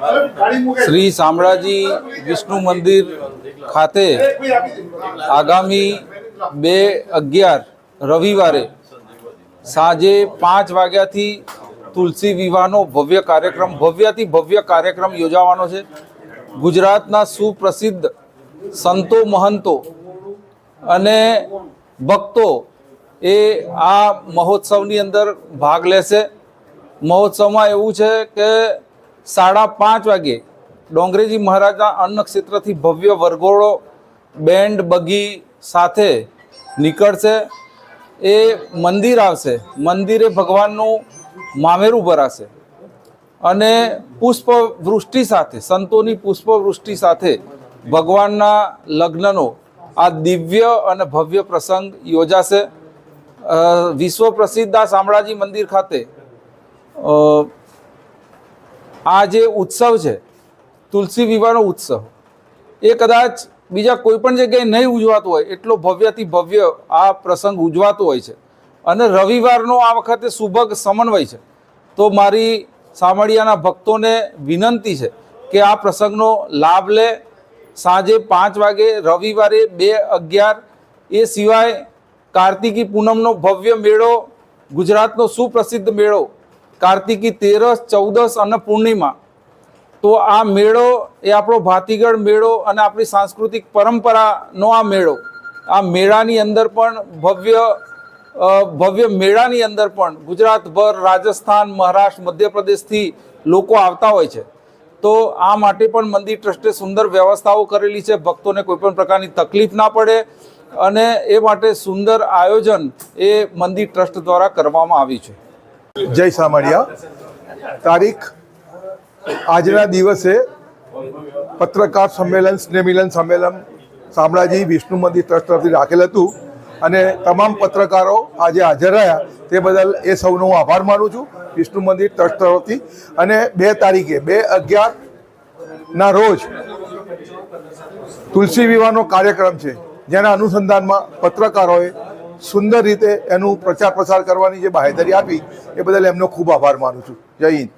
શ્રી શામળાજી વિષ્ણુ મંદિર ખાતે આગામી બે અગિયાર રવિવારે સાંજે પાંચ વાગ્યાથી તુલસી વિવાહનો ભવ્ય કાર્યક્રમ, ભવ્યથી ભવ્ય કાર્યક્રમ યોજાવાનો છે. ગુજરાતના સુપ્રસિદ્ધ સંતો મહંતો અને ભક્તો એ આ મહોત્સવની અંદર ભાગ લેશે. મહોત્સવમાં એવું છે કે સાડા પાંચ વાગે ડોંગરેજી મહારાજના અન્ન ક્ષેત્રથી ભવ્ય વરઘોડો, બેન્ડ બગી સાથે નીકળશે. એ મંદિર આવશે. મંદિરે ભગવાનનું મામેરું ભરાશે. અને પુષ્પવૃષ્ટિ સાથે, સંતોની પુષ્પવૃષ્ટિ સાથે ભગવાનના લગ્નનો આ દિવ્ય અને ભવ્ય પ્રસંગ યોજાશે. વિશ્વ પ્રસિદ્ધ આ શામળાજી મંદિર ખાતે. આ જે ઉત્સવ છે, તુલસી વિવાહનો ઉત્સવ, એ કદાચ બીજા કોઈ પણ જગ્યાએ નહીં ઉજવાતો હોય, એટલો ભવ્યથી ભવ્ય આ પ્રસંગ ઉજવાતો હોય છે. અને રવિવારનો આ વખતે સુભગ સમન્વય છે. તો મારી સામળિયાના ભક્તોને વિનંતી છે કે આ પ્રસંગનો લાભ લે. સાંજે પાંચ વાગે રવિવારે બે અગિયાર, એ સિવાય કાર્તિકી પૂનમનો ભવ્ય મેળો, ગુજરાતનો સુપ્રસિદ્ધ મેળો કાર્તિકી તેરસ, ચૌદસ અને પૂર્ણિમા. તો આ મેળો એ આપણો ભાતીગળ મેળો અને આપણી સાંસ્કૃતિક પરંપરાનો આ મેળો. આ મેળાની અંદર પણ ભવ્ય ભવ્ય મેળાની અંદર પણ ગુજરાતભર, રાજસ્થાન, મહારાષ્ટ્ર, મધ્યપ્રદેશથી લોકો આવતા હોય છે. તો આ માટે પણ મંદિર ટ્રસ્ટે સુંદર વ્યવસ્થાઓ કરેલી છે. ભક્તોને કોઈપણ પ્રકારની તકલીફ ના પડે અને એ માટે સુંદર આયોજન એ મંદિર ટ્રસ્ટ દ્વારા કરવામાં આવ્યું છે. જય સામળિયા તારીખ આજના દિવસે પત્રકાર સંમેલન સ્નેહમિલન સંમેલન શામળાજી વિષ્ણુ મંદિર ટ્રસ્ટ તરફથી રાખેલ હતું અને તમામ પત્રકારો આજે હાજર રહ્યા. તે બદલ એ સૌનો હું આભાર માનું છું વિષ્ણુ મંદિર ટ્રસ્ટ તરફથી. અને બે તારીખે, બે અગિયાર ના રોજ તુલસી વિવાહનો કાર્યક્રમ છે, જેના અનુસંધાનમાં પત્રકારોએ સુંદર રીતે એનું પ્રચાર પ્રસાર કરવાની જે બાહેધરી આપી, એ બદલ એમનો ખૂબ આભાર માનું છું. જય હિન્દ.